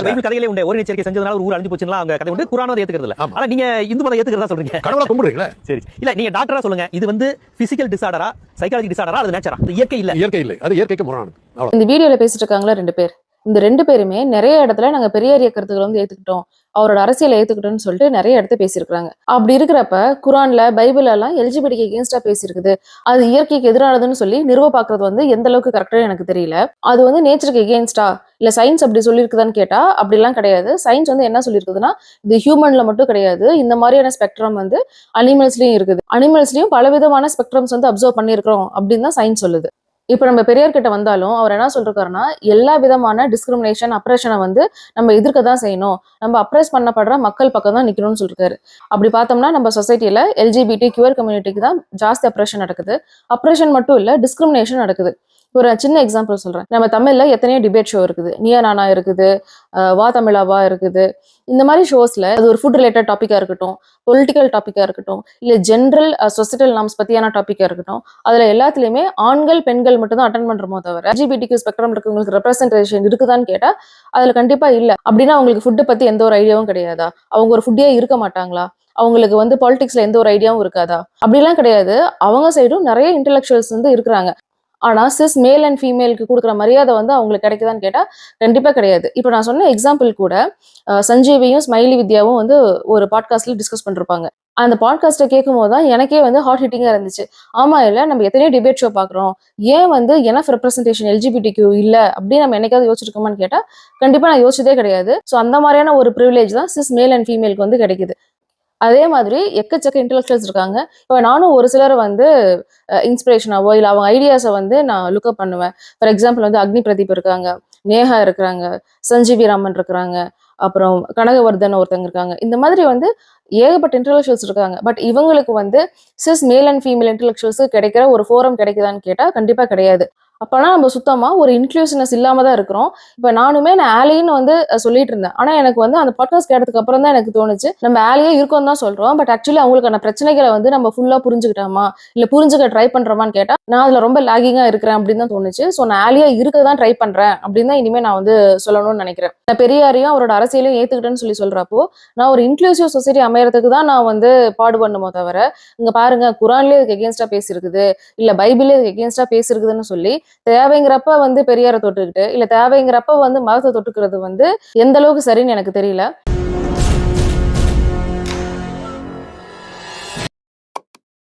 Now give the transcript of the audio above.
Bible கதையிலே உண்டு ஒரு எச்சரிக்கை செஞ்சதுனால ஒரு ஊர் அழிஞ்சு போச்சுன்னா அவங்க கதை உண்டு. குரானும் அதை ஏத்துக்கிறது இல்ல ஆமா. ஆனா நீங்க இந்து மதம் ஏத்துக்கிறதா சொல்றீங்க. கடவுளை கும்பிடுறீங்களா? சரி இல்ல நீங்க டாக்டரா சொல்லுங்க. இது வந்து பிசிக்கல் டிசார்டரா சைக்காலஜி டிசார்டரா அது நேச்சரா இயற்கை இல்ல. இயற்கை இல்லை. அது இயற்கைக்கு முரணானது. அவ்வளவு இந்த வீடியோல பேசிட்டு இருக்காங்களா ரெண்டு பேர். இந்த ரெண்டு பேருமே நிறைய இடத்துல நாங்க பெரியாரிய கருத்துக்களை வந்து ஏத்துக்கிட்டோம். அவரோட அரசியலை ஏத்துக்கிட்டோம்னு சொல்லிட்டு நிறைய இடத்த பேசியிருக்காங்க அப்படி இருக்கிறப்ப குரான்ல பைபிள் எல்லாம் எல்ஜிபிடிக்கு எகேன்ஸ்டா பேசியிருக்குது. அது இயற்கைக்கு எதிரானதுன்னு சொல்லி நிறுவ பாக்குறது வந்து எந்த அளவுக்கு கரெக்டா எனக்கு தெரியல. அது வந்து நேச்சருக்கு எகேன்ஸ்டா இல்லை சயின்ஸ் அப்படி சொல்லியிருக்குதான்னு கேட்டால் அப்படிலாம் கிடையாது. சயின்ஸ் வந்து என்ன சொல்லியிருக்குதுன்னா இது ஹியூமனில் மட்டும் கிடையாது. இந்த மாதிரியான ஸ்பெக்ட்ரம் வந்து அனிமல்ஸ்லையும் இருக்குது. அனிமல்ஸ்லயும் பலவிதமான ஸ்பெக்ட்ரம்ஸ் வந்து அப்சர்வ் பண்ணியிருக்கிறோம் அப்படின்னு தான் சயின்ஸ் சொல்லுது. இப்போ நம்ம பெரியார்கிட்ட வந்தாலும் அவர் என்ன சொல்றாருன்னா எல்லா விதமான டிஸ்கிரிமினேஷன் அப்ரேஷனை வந்து நம்ம எதிர்க்க தான் செய்யணும். நம்ம அப்ரேஸ் பண்ணப்படுற மக்கள் பக்கம் தான் நிற்கணும்னு சொல்லிருக்காரு. அப்படி பார்த்தோம்னா நம்ம சொசைட்டியில் எல்ஜிபிடி கியூர் கம்யூனிட்டிக்கு தான் ஜாஸ்தி அப்ரேஷன் நடக்குது. அப்ரேஷன் மட்டும் இல்லை டிஸ்கிரிமினேஷன் நடக்குது. ஒரு சின்ன எக்ஸாம்பிள் சொல்றேன். நம்ம தமிழ்ல எத்தனையோ டிபேட் ஷோ இருக்குது. நியா நானா இருக்குது வா தமிழாவா இருக்குது. இந்த மாதிரி ஷோஸ்ல அது ஒரு ஃபுட் ரிலேட்டட் டாப்பிக்கா இருக்கட்டும் பொலிட்டிக்கல் டாப்பிக்கா இருக்கட்டும் இல்ல ஜென்ரல் சொசைட்டல் நாம்ஸ் பத்தியான டாப்பிக்கா இருக்கட்டும் அதுல எல்லாத்துலயுமே ஆண்கள் பெண்கள் மட்டும் தான் அட்டன் பண்றோமோ தவிர எல்ஜிபிடிக்கு ஸ்பெக்ட்ரம் இருக்கவங்களுக்கு ரெப்ரஸன்டேஷன் இருக்குதான்னு கேட்டா அதுல கண்டிப்பா இல்ல. அப்படின்னா அவங்களுக்கு ஃபுட்டை பத்தி எந்த ஒரு ஐடியாவும் கிடையாதா? அவங்க ஒரு ஃபுட்டே இருக்க மாட்டாங்களா? அவங்களுக்கு வந்து பாலிடிக்ஸ்ல எந்த ஒரு ஐடியாவும் இருக்காதா? அப்படிலாம் கிடையாது. அவங்க சைடும் நிறைய இன்டெலெக்சுவல்ஸ் வந்து இருக்கிறாங்க. ஆனால் சிஸ் மேல் அண்ட் ஃபீமேலுக்கு கொடுக்குற மரியாதை வந்து அவங்களுக்கு கிடைக்குதான்னு கேட்டால் கண்டிப்பாக கிடையாது. இப்போ நான் சொன்ன எக்ஸாம்பிள் கூட சஞ்சீவியும் ஸ்மைலி வித்யாவும் வந்து ஒரு பாட்காஸ்ட்ல டிஸ்கஸ் பண்ணிருப்பாங்க. அந்த பாட்காஸ்ட்டை கேட்கும் போது தான் எனக்கே வந்து ஹாட் ஹிட்டிங்காக இருந்துச்சு. ஆமா இல்லை நம்ம எத்தனையோ டிபேட் ஷோ பார்க்குறோம். ஏன் வந்து எனஃப் ரெப்ரஸன்டேஷன் எல்ஜிபிடிக்கியு இல்லை அப்படின்னு நம்ம என்னைக்காவது யோசிச்சிருக்கோமான்னு கேட்டால் கண்டிப்பாக நான் யோசிச்சதே கிடையாது. ஸோ அந்த மாதிரியான ஒரு ப்ரிவிலேஜ் தான் சிஸ் மேல் அண்ட் ஃபீமேலுக்கு வந்து கிடைக்குது. அதே மாதிரி எக்கச்சக்க இன்டெலெக்சுவல்ஸ் இருக்காங்க. இப்போ நானும் ஒரு சிலர் வந்து இன்ஸ்பிரேஷனாவோ இல்லை அவங்க ஐடியாஸை வந்து நான் லுக்கப் பண்ணுவேன். ஃபார் எக்ஸாம்பிள் வந்து அக்னி பிரதீப் இருக்காங்க நேஹா இருக்கிறாங்க சஞ்சீவி ராமன் இருக்கிறாங்க அப்புறம் கனகவர்தன் ஒருத்தங்க இருக்காங்க. இந்த மாதிரி வந்து ஏகப்பட்ட இன்டெலெக்சுவல்ஸ் இருக்காங்க. பட் இவங்களுக்கு வந்து sis male and female intellectuals கிடைக்கிற ஒரு ஃபோரம் கிடைக்குதான்னு கேட்டால் கண்டிப்பாக கிடையாது. அப்போனா நம்ம சுத்தமாக ஒரு இன்க்ளூசிவ்னஸ் இல்லாமல் தான் இருக்கிறோம். இப்போ நானுமே நான் ஆலின்னு வந்து சொல்லிட்டு இருந்தேன். ஆனால் எனக்கு வந்து அந்த பாட்காஸ்ட் கேட்டதுக்கு அப்புறம் தான் எனக்கு தோணுச்சு. நம்ம ஆலியே இருக்கோம் தான் சொல்கிறோம் பட் ஆக்சுவலி அவங்களுக்கான பிரச்சனைகளை வந்து நம்ம ஃபுல்லாக புரிஞ்சுக்கிட்டோமா? இல்லை புரிஞ்சுக்க ட்ரை பண்ணுறோமான்னு கேட்டால் நான் அதில் ரொம்ப லாகிங்காக இருக்கிறேன் அப்படின்னு தான் தோணுச்சு. ஸோ நான் ஆலியா இருக்க தான் ட்ரை பண்ணுறேன் அப்படின்னு தான் இனிமேல் நான் வந்து சொல்லணும்னு நினைக்கிறேன். நான் பெரியாரையும் அவரோட அரசியலையும் ஏற்றுக்கிட்டேன்னு சொல்லி சொல்கிறப்போ நான் ஒரு இன்க்ளூசிவ் சொசைட்டி அமையறதுக்கு தான் நான் வந்து பாடுபடணுமோ தவிர இங்கே பாருங்க குரான்லேயே இதுக்கு எகேன்ஸ்டாக பேசியிருக்குது. இல்லை பைபிளே இதுக்கு எகேன்ஸ்டாக பேசியிருக்குதுன்னு சொல்லி தேவைங்கிறப்ப வந்து பெரியாரை தொட்டுக்கிட்டு இல்ல தேவைங்கிறப்ப வந்து மதத்தை தொட்டுக்கிறது வந்து எந்த அளவுக்கு சரின்னு எனக்கு தெரியல.